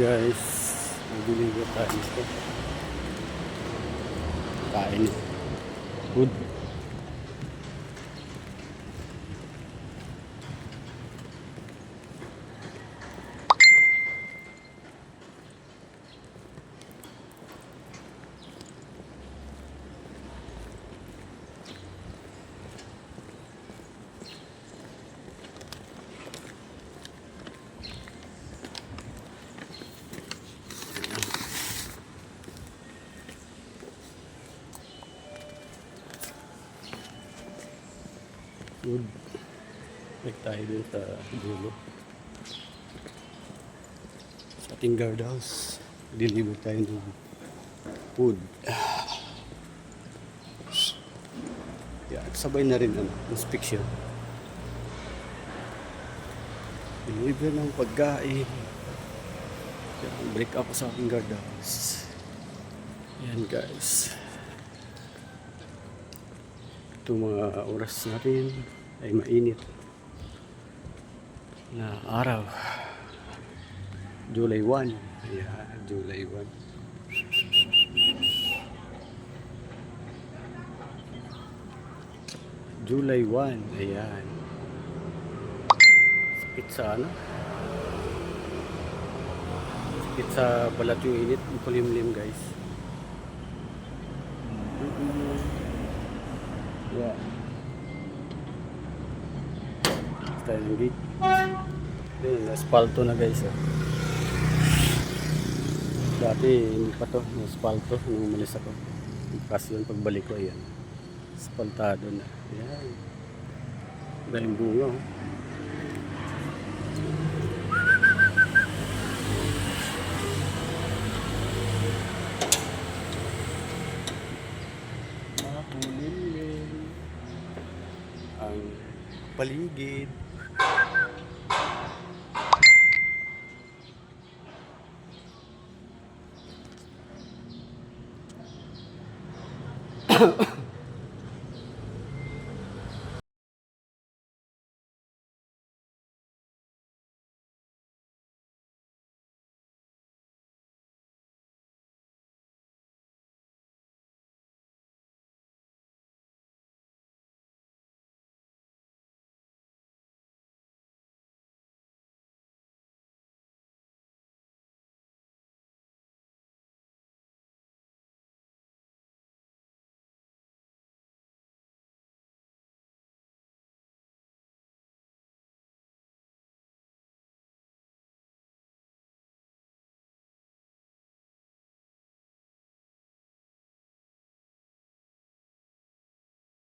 guys, magbibigay tayo. Kain. Good. Good. Balik dun sa dulo. Sa ating guard house. Deliver tayo ng food. Yeah, sabay na rin ano, inspection. Deliver ng pagkain. Break up sa aking guard house. Guys. Itong mga oras natin ay mainit na araw. July 1. Ayan, July 1. July 1. Ayan. Sakit sa ano? Sakit sa balat yung init. Ang kulimlim guys. Yeah. Tayo ng gate. Yun, asfalto na guys. Oh. Dati hindi pa to, asfalto nung umalis ako. Kasi yun pagbalik ko, ayan. Asfaltado na. Ayan. Dahil bunga. Oh. Paligid. Ha ha ha.